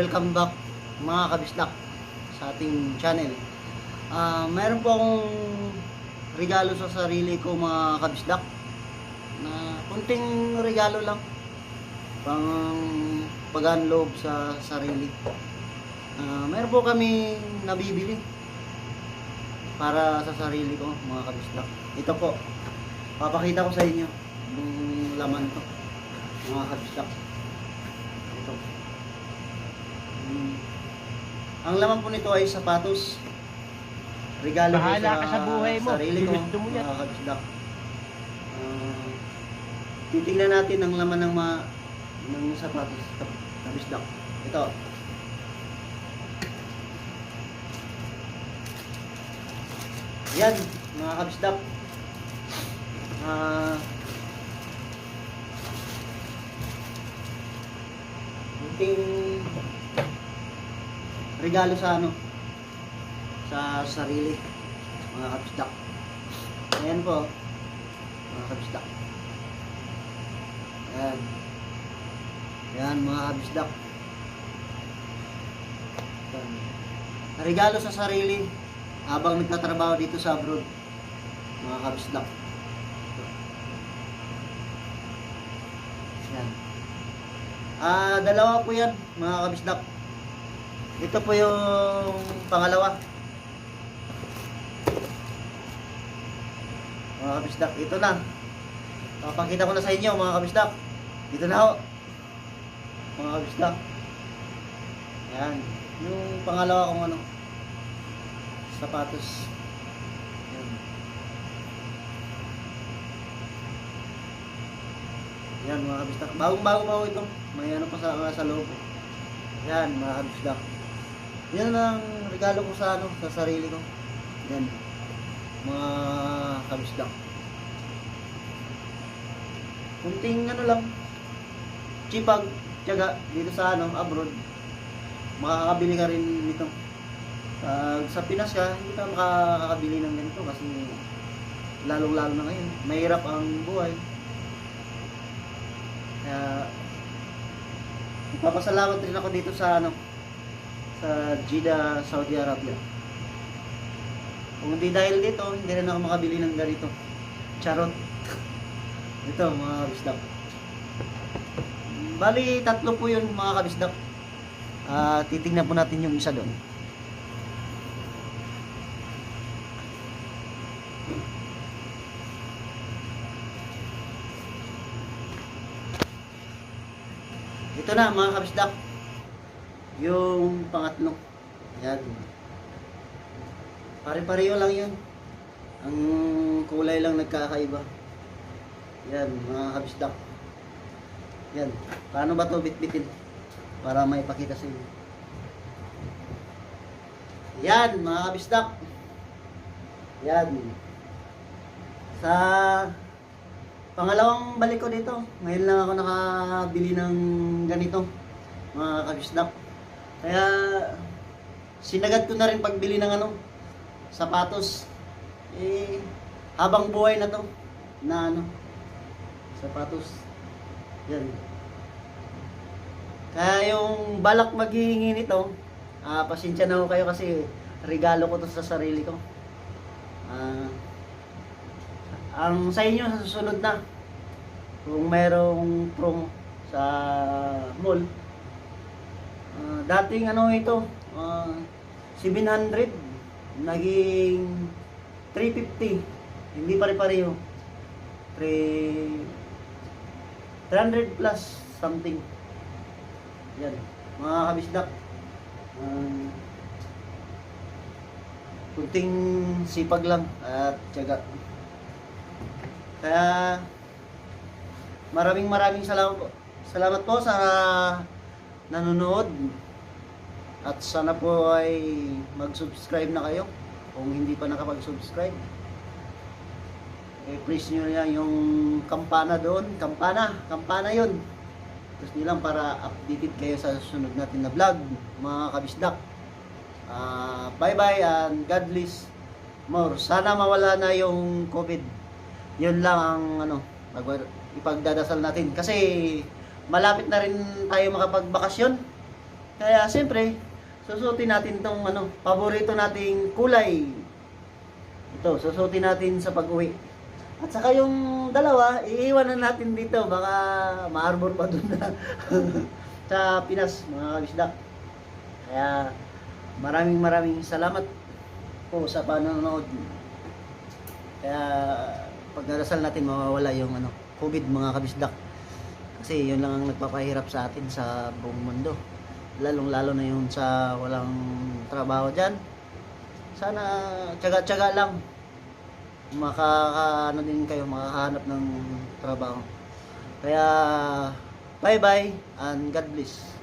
Welcome back mga kabislak sa ating channel. Ah, mayroon po akong regalo sa sarili ko mga kabislak na kunting regalo lang pang pagaan loob sa sarili. Ah, mayroon po kami nabibili para sa sarili ko mga kabislak. Ito po, papakita ko sa inyo yung laman to mga kabislak. Ito. Mm. Ang laman po nito ay sapatos. Regalo ko Bahala sa ka sa buhay mo. sarili ko, Ginusto mo yan. mga kabisdak. Ah, titingnan natin ang laman ng mga ng sapatos kab- kabisdak. Ito. Yan, mga kabisdak. Ah, Kunting regalo sa ano sa sarili mga kabisdak. Ayan po mga kabisdak. Ayan. Ayan mga. Ayan. Regalo sa sarili habang nagtatrabaho dito sa abroad mga kabisdak. Ayan. Ah, dalawa po 'yan, mga kabisdak. Ito po yung pangalawa. Mga kabisdak, ito na. Papakita ko na sa inyo, mga kabisdak. Dito na ho. Mga kabisdak. Yan. Yung pangalawa kong ano, sapatos. Yan. Yan mga kabisdak. Bagong bago pa ho ito. May ano pa sa, sa loob. Yan mga kabisdak. Yan ang regalo ko sa ano, sa sarili ko. Yan. Mga kabisdak. Kunting ano lang. Chipag, tiyaga dito sa ano, abroad. Makakabili ka rin nito. Pag sa Pinas ka, hindi ka makakabili ng ganito kasi lalong-lalo na ngayon. Mahirap ang buhay. Kaya Nagpapasalamat rin ako dito sa ano sa Jeddah, Saudi Arabia. Kung hindi dahil dito, hindi rin ako makabili ng ganito. Charot. Ito, mga kabisdak. Bali, tatlo po yun, mga kabisdak. Ah, titingnan po natin yung isa doon. Ito na mga kabisdak. Yung pangatlo. Yan. Pare-pareho lang yun. Ang kulay lang nagkakaiba. Yan mga kabisdak. Yan. Paano ba to bitbitin? Para may pakita sa inyo. Yan mga kabisdak. Yan. Sa Pangalawang balik ko dito. Ngayon lang ako nakabili ng ganito, mga kabisdak. Kaya, sinagad ko na rin pagbili ng ano, sapatos. Eh, habang buhay na to, na ano, sapatos. Yan. Kaya yung balak maghihingi nito, ah, pasensya na ho kayo kasi regalo ko to sa sarili ko. Ah, ang sa inyo sa susunod na kung mayroong promo sa mall ah, dating ano ito? Ah, 700 naging 350 hindi pare-pareho 3 300 plus something. Yan mga kabisdak. Um, kunting sipag lang at tiyaga. Kaya maraming maraming salamat po. Salamat po sa nanonood. At sana po ay mag-subscribe na kayo kung hindi pa nakapag-subscribe. Eh, please nyo lang yung kampana doon. Kampana, kampana yun. Tapos nilang para updated kayo sa susunod natin na vlog, mga kabisdak. Ah, bye-bye and God bless more. Sana mawala na yung COVID yun lang ang ano, ipagdadasal natin. Kasi malapit na rin tayo makapagbakasyon. Kaya siyempre, susutin natin tong ano, paborito nating kulay. Ito, susutin natin sa pag-uwi. At saka yung dalawa, iiwan na natin dito. Baka maarbor pa dun na sa Pinas, mga kabisda. Kaya maraming maraming salamat po sa panonood. Kaya pagdarasal natin mawawala yung ano, COVID mga kabisdak. Kasi yun lang ang nagpapahirap sa atin sa buong mundo. Lalong lalo na yun sa walang trabaho dyan. Sana tsaga-tsaga lang. Makaka din kayo makakahanap ng trabaho. Kaya bye bye and God bless.